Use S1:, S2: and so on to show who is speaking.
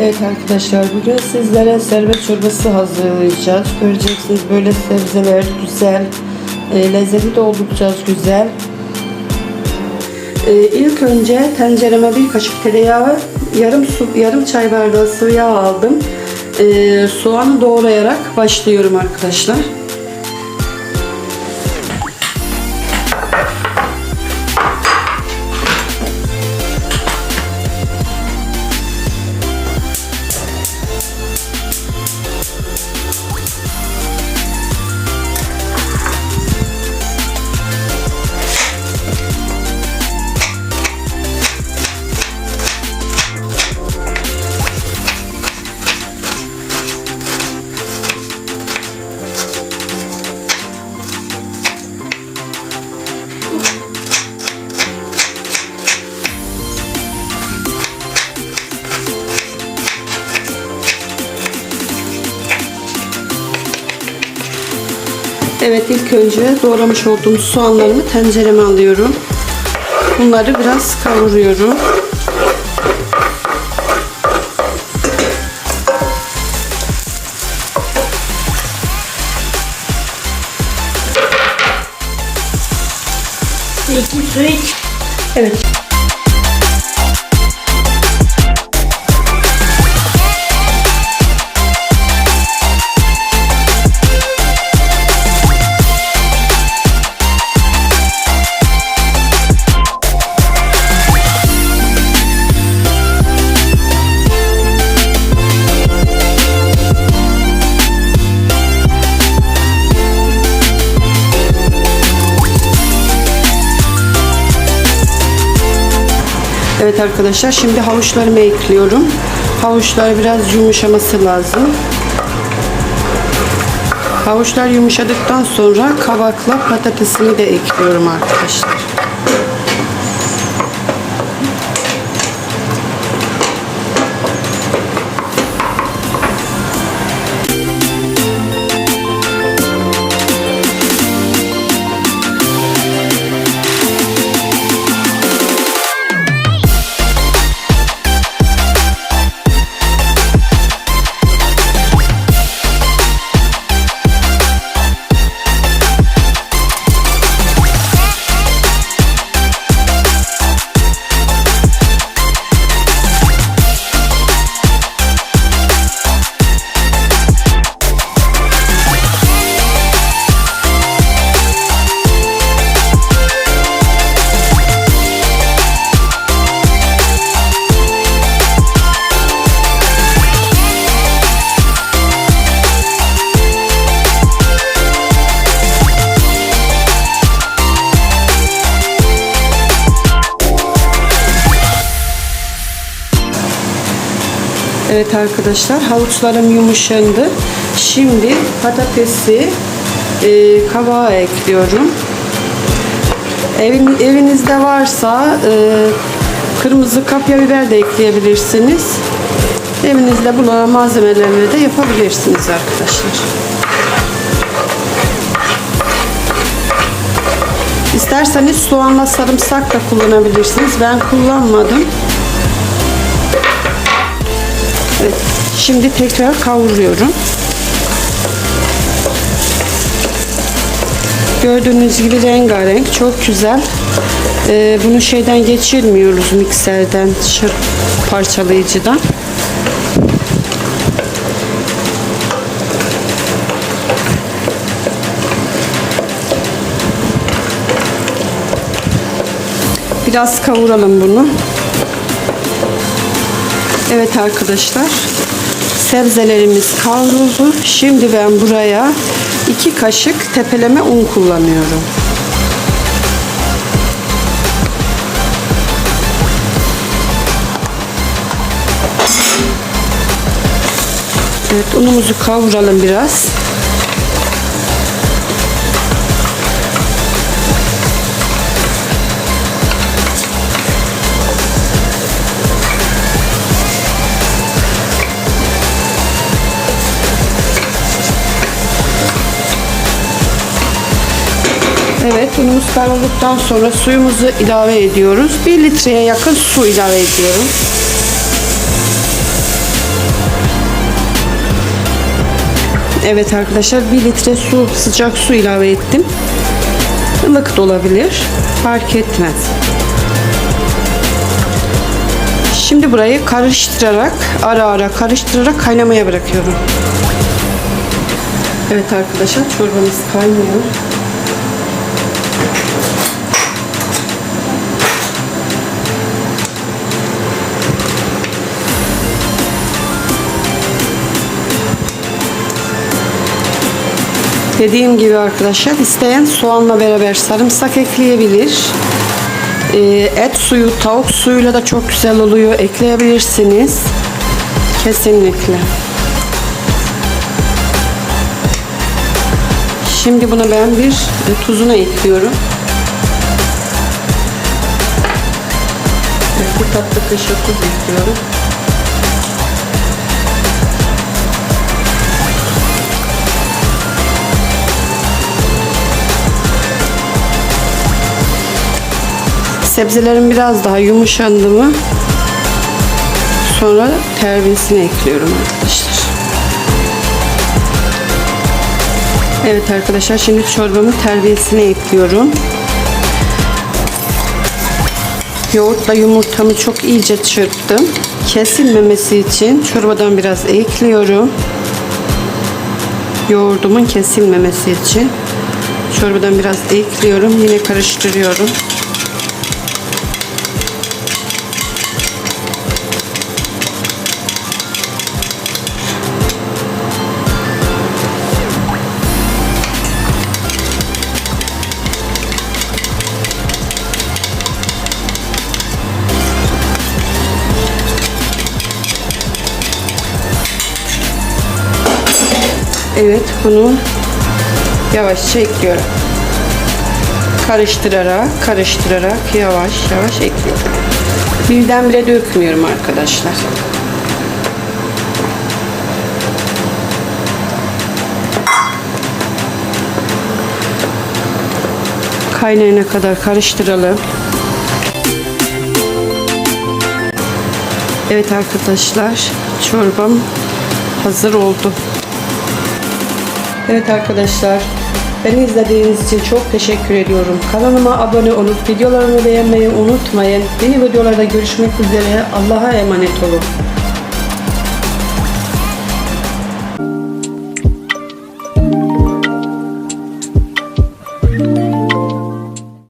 S1: Evet arkadaşlar bugün sizlere servet çorbası hazırlayacağız. Göreceksiniz böyle sebzeler güzel, e, lezzeti de oldukça güzel. E, ilk önce tencereme bir kaşık tereyağı, yarım su, yarım çay bardağı sıvı yağ aldım. E, soğanı doğrayarak başlıyorum arkadaşlar. Evet ilk önce doğramış olduğum soğanlarımı tencereme alıyorum. Bunları biraz kavuruyorum. Evet. Evet arkadaşlar şimdi havuçlarımı ekliyorum. Havuçlar biraz yumuşaması lazım. Havuçlar yumuşadıktan sonra kabakla patatesini de ekliyorum arkadaşlar. Evet arkadaşlar havuçlarım yumuşandı. Şimdi patatesi e, kabağa ekliyorum. Evin, evinizde varsa e, kırmızı kapya biber de ekleyebilirsiniz. Evinizde bulunan malzemelerle de yapabilirsiniz arkadaşlar. İsterseniz soğanla sarımsak da kullanabilirsiniz. Ben kullanmadım. Evet, şimdi tekrar kavuruyorum. Gördüğünüz gibi rengarenk, çok güzel. Ee, bunu şeyden geçirmiyoruz mikserden, parçalayıcıdan. Biraz kavuralım bunu. Evet arkadaşlar sebzelerimiz kavruldu. Şimdi ben buraya iki kaşık tepeleme un kullanıyorum. Evet unumuzu kavuralım biraz. Suyumuz kaybolduktan sonra suyumuzu ilave ediyoruz. 1 litreye yakın su ilave ediyorum. Evet arkadaşlar 1 litre su sıcak su ilave ettim. Ilık da olabilir. Fark etmez. Şimdi burayı karıştırarak ara ara karıştırarak kaynamaya bırakıyorum. Evet arkadaşlar çorbamız kaynıyor. Dediğim gibi arkadaşlar isteyen soğanla beraber sarımsak ekleyebilir. Ee, et suyu, tavuk suyuyla da çok güzel oluyor. Ekleyebilirsiniz. Kesinlikle. Şimdi buna ben bir tuzunu ekliyorum. Bir tatlı kaşığı tuz ekliyorum. Sebzelerin biraz daha yumuşandı mı sonra terbiyesini ekliyorum arkadaşlar. Evet arkadaşlar şimdi çorbamın terbiyesini ekliyorum. Yoğurtla yumurtamı çok iyice çırptım. Kesilmemesi için çorbadan biraz ekliyorum. Yoğurdumun kesilmemesi için çorbadan biraz ekliyorum. Yine karıştırıyorum. Evet bunu yavaşça ekliyorum. Karıştırarak, karıştırarak yavaş yavaş ekliyorum. Birdenbire dökmüyorum arkadaşlar. Kaynayana kadar karıştıralım. Evet arkadaşlar, çorbam hazır oldu. Evet arkadaşlar, beni izlediğiniz için çok teşekkür ediyorum. Kanalıma abone olup videolarımı beğenmeyi unutmayın. Yeni videolarda görüşmek üzere. Allah'a emanet olun.